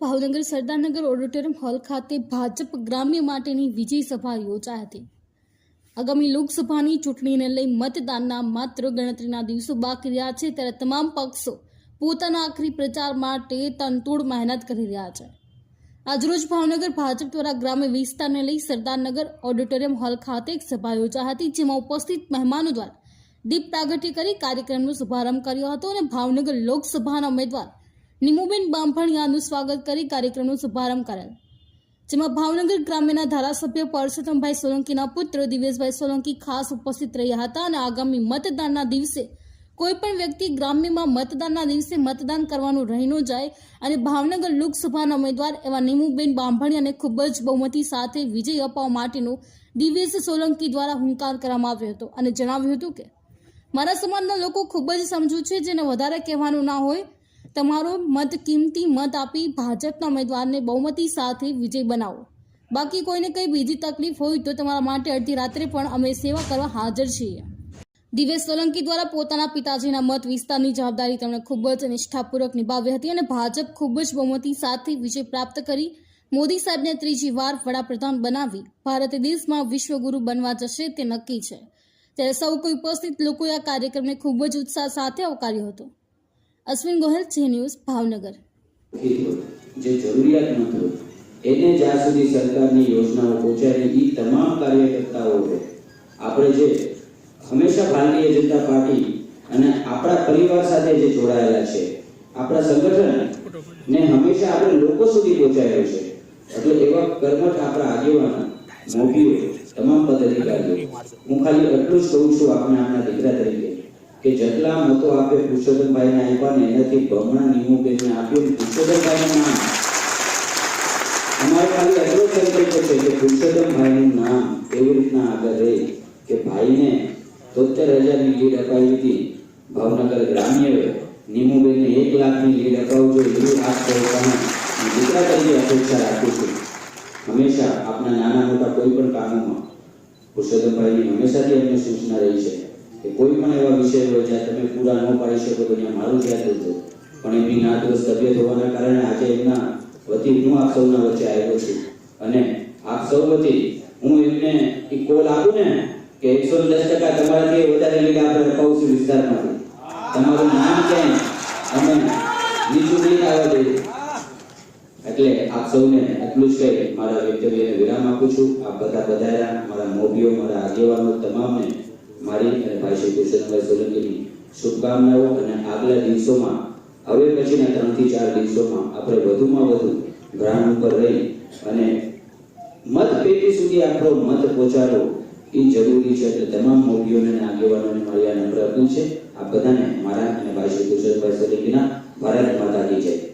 Bhavnagar Sardarnagar auditorium hall ખાતે ભાજપ ગ્રામ્ય માટેની વિજય સભા યોજાઈ હતી. આગામી લોકસભાની ચૂંટણીને લઈ મતદાનના માત્ર ગણતરીના દિવસો બાકી રહ્યા છે, ત્યારે તમામ પક્ષો પોતાના આખરી પ્રચાર માટે તનતોડ મહેનત કરી રહ્યા છે. આજરોજ ભાવનગર ભાજપ દ્વારા ગ્રામ્ય વિસ્તારને લઈ સરદારનગર ઓડિટોરિયમ હોલ ખાતે એક સભા યોજાઈ હતી, જેમાં ઉપસ્થિત મહેમાનો દ્વારા દીપ પ્રાગટ્ય કરી કાર્યક્રમનો શુભારંભ કર્યો હતો અને ભાવનગર લોકસભાના ઉમેદવાર નિમુબેન બામફણિયાનું સ્વાગત કરી કાર્યક્રમનો શુભારંભ કરેલ. જેમાં ભાવનગર ગ્રામ્યના ધારાસભ્ય પરસોત્તમભાઈ સોલંકીના પુત્ર દિવેશભાઈ સોલંકી ખાસ ઉપસ્થિત રહ્યા હતા અને આગામી મતદાનના દિવસે કોઈ પણ વ્યક્તિ ગ્રામ્યમાં મતદાનના દિવસે મતદાન કરવાનું રહી ન જાય અને ભાવનગર લોકસભાના ઉમેદવાર એવા નિમુબેન બાંભણીયાને ખૂબ જ બહુમતી સાથે વિજય અપાવવા માટેનો દિવેશ સોલંકી દ્વારા હુંકાર કરવામાં આવ્યો હતો અને જણાવ્યું હતું કે, મારા સમાજના લોકો ખૂબ જ સમજુ છે, જેને વધારે કહેવાનું ના હોય તમારો મત કિંમતી મત આપી ભાજપના ઉમેદવારને બહુમતી સાથે વિજય બનાવો. બાકી કોઈને કંઈ બીજી તકલીફ હોય તો તમારા માટે અડધી રાત્રે પણ અમે સેવા કરવા હાજર છીએ. દિવેશ સોલંકી દ્વારા પોતાના પિતાજીના મત વિસ્તારની જવાબદારી તેમણે ખૂબ જ નિષ્ઠાપૂર્વક નિભાવી હતી અને ભાજપ ખૂબ જ બહુમતી સાથે વિજય પ્રાપ્ત કરી. મોદી સાહેબને ત્રીજી વાર વડાપ્રધાન બનાવી. ભારત દેશમાં વિશ્વગુરુ બનવા જશે તે નક્કી છે. ત્યારે સૌ કોઈ ઉપસ્થિત લોકોએ આ કાર્યક્રમને ખૂબ જ ઉત્સાહ સાથે આવકાર્યો હતો. અશ્વિન ગોહિલ, જે ન્યૂઝ ભાવનગર. જે જરૂરિયાતમંદ હોય એને જ્યાં સુધી સરકારની યોજનાઓ પહોંચાડે એ તમામ કાર્યકર્તાઓએ આપણે જે હંમેશા ભારતીય જનતા પાર્ટી અને આપણા પરિવાર સાથે જે જોડાયેલા છે, આપણા સંગઠન ને હંમેશા આપણે લોકો સુધી પહોંચાડ્યું છે. એટલે એવા કર્મઠ આપણા આગેવાનો મોભીઓ તમામ પદાધિકારીઓ. હું ખાલી એટલું જ કહું છું, આપણે આપણા દીકરા તરીકે. કે જેટલા મતો આપે પુરુષોત્તમભાઈને આપ્યા ને એનાથી બમણા નિમુબેનને આપ્યું પુરુષોત્તમભાઈનું નામ અમારે ખાલી એટલો સંકલ્પ છે કે પુરુષોત્તમભાઈનું નામ એવી રીતના આગળ રહે કે ભાઈને તોતેર હજારની લીડ અપાવી હતી ભાવનગર ગ્રામ્યએ. નિમુબેનને એક લાખની લીડ અપાવજો એવી આપ કરવાની દીકરા તરીકે અપેક્ષા રાખું છું. હંમેશા આપના નાના મોટા કોઈ પણ કામોમાં પુરુષોત્તમભાઈની હંમેશાથી અમને સૂચના રહી છે. કે કોઈ પણ એવા વિષય હોય જ્યાં તમે પૂરા ન પાડી શકો તો ત્યાં મારું ધ્યાન દેજો પણ એમની નાદુરસ્ત તબિયત હોવાના કારણે આજે એમના વતી હું આપ સૌના વચ્ચે આવ્યો છું. અને આપ સૌ વતી હું એમને એ કોલ આપું ને કે એકસો દસ ટકા તમારાથી વધારે લીડ આપણે અપાવશું વિસ્તારમાંથી. તમારું નામ ક્યાંય અમે નીચું નહીં આવવા દઈએ. એટલે આપ સૌને એટલું જ કહી, મારા વ્યક્તવ્યને વિરામ આપું છું. આપ બધા બધાયા મારા મોભીઓ, મારા આગેવાનો તમામને મારી અને ભાઈ શ્રી કૃષ્ણભાઈ સોલંકીની શુભકામનાઓ અને આગલા દિવસોમાં, હવે પછીના ત્રણથી ચાર દિવસોમાં આપણે વધુમાં વધુ ગ્રામ ઉપર રહી અને મત પેટી સુધી આપણો મત પહોંચાડવો એ જરૂરી છે. એટલે તમામ મોભીઓને અને આગેવાનોને મારી આ અપીલ છે. આ બધાને મારા અને ભાઈ શ્રી કૃષ્ણભાઈ સોલંકીના ભારત માતા કી જય.